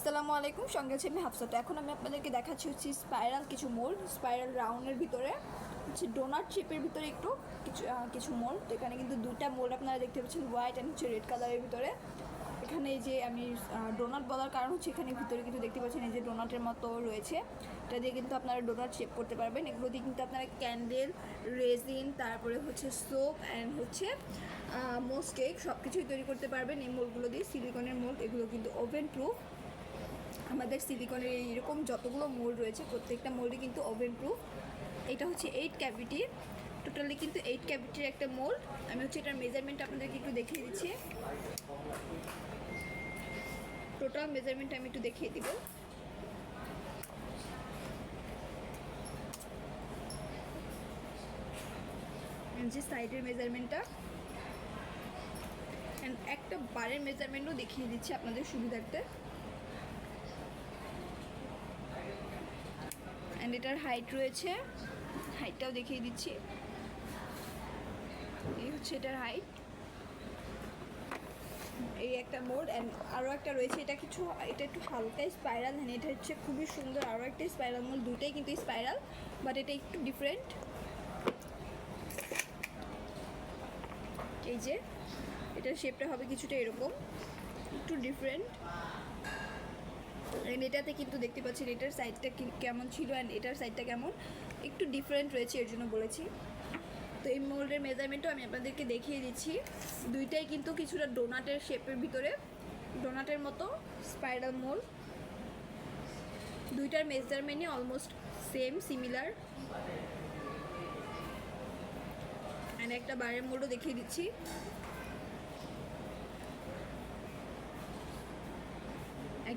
আসসালামু আলাইকুম, সঙ্গে আছে আমি হাফসাত এখন আমি আপনাদেরকে দেখাচ্ছি হচ্ছে স্পাইরাল কিছু মোল স্পাইরাল রাউন্ডের ভিতরে। হচ্ছে ডোনাট শেপের ভিতরে একটু কিছু কিছু মোল তো এখানে কিন্তু দুটা মোল আপনারা দেখতে পাচ্ছেন, হোয়াইট অ্যান্ড হচ্ছে রেড কালারের ভিতরে। এখানে যে আমি ডোনাট বলার কারণ হচ্ছে এখানে ভিতরে কিন্তু দেখতে পাচ্ছেন এই যে ডোনাটের মতো রয়েছে। এটা দিয়ে কিন্তু আপনারা ডোনাট শেপ করতে পারবেন। এগুলো দিয়ে কিন্তু আপনারা ক্যান্ডেল, রেজিন, তারপরে হচ্ছে সোপ অ্যান্ড হচ্ছে মোস কেক সব কিছুই তৈরি করতে পারবেন। এই মোলগুলো দিয়ে সিলিকনের মোল এগুলো কিন্তু ওভেন প্রুফ আমাদের সিলিকনের এইরকম যতগুলো মোল্ড রয়েছে, প্রত্যেকটা মোল্ডই কিন্তু ওভেন প্রুফ এটা হচ্ছে এইট ক্যাভিটি টোটালি কিন্তু এইট ক্যাভিটির একটা মোল্ড আমি হচ্ছে এটার মেজারমেন্ট আপনাদেরকে একটু দেখিয়ে দিচ্ছি। টোটাল মেজারমেন্ট আমি একটু দেখিয়ে দিব। যে সাইডের মেজারমেন্টটা একটা বারের মেজারমেন্টও দেখিয়ে দিচ্ছি আপনাদের সুবিধার্থে। অ্যান্ড এটার হাইট রয়েছে। হাইটটাও দেখিয়ে দিচ্ছি। এই হচ্ছে এটার হাইট। এই একটা মোড অ্যান্ড আরও একটা রয়েছে। এটা কিছু, এটা একটু হালকা স্পাইরাল হ্যান্ড এটা হচ্ছে খুবই সুন্দর আরও একটা স্পাইরাল মোড। দুটোই কিন্তু স্পাইরাল বাট এটা একটু ডিফারেন্ট এই যে, এটার শেপটা হবে কিছুটা এরকম। একটু ডিফারেন্ট অ্যান্ড এটাতে কিন্তু দেখতে পাচ্ছেন, এটার সাইডটা কেমন ছিল অ্যান্ড এটার সাইডটা কেমন, একটু ডিফারেন্ট রয়েছে, এর জন্য বলেছি। তো এই মোল্ডের মেজারমেন্টও আমি আপনাদেরকে দেখিয়ে দিচ্ছি। দুইটাই কিন্তু কিছুটা ডোনাটের শেপের ভিতরে ডোনাটের মতো স্পাইরাল মোল্ড দুইটার মেজারমেন্টই অলমোস্ট সেম সিমিলার অ্যান্ড একটা বারের মোল্ডও দেখিয়ে দিচ্ছি।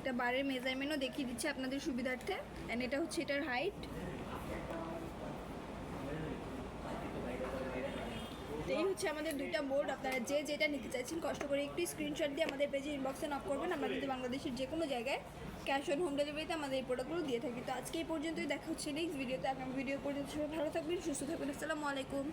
একটা বারের মেজারমেন্টও দেখিয়ে দিচ্ছি আপনাদের সুবিধার্থে। অ্যান্ড এটা হচ্ছে এটার হাইট এই হচ্ছে আমাদের দুইটা বোর্ড আপনারা যে যেটা নিতে চাইছেন, কষ্ট করে একটু স্ক্রিনশট দিয়ে আমাদের পেজে ইনবক্সে নক করবেন। আমরা কিন্তু বাংলাদেশের যে কোনো জায়গায় ক্যাশ অন হোম ডেলিভারিতে আমাদের এই প্রোডাক্টগুলো দিয়ে থাকি। তো আজকে এই পর্যন্তই। দেখা হচ্ছে নেক্সট ভিডিওতে আগামী ভিডিও পর্যন্ত সবাই ভালো থাকবেন, সুস্থ থাকবেন। আসসালামু আলাইকুম।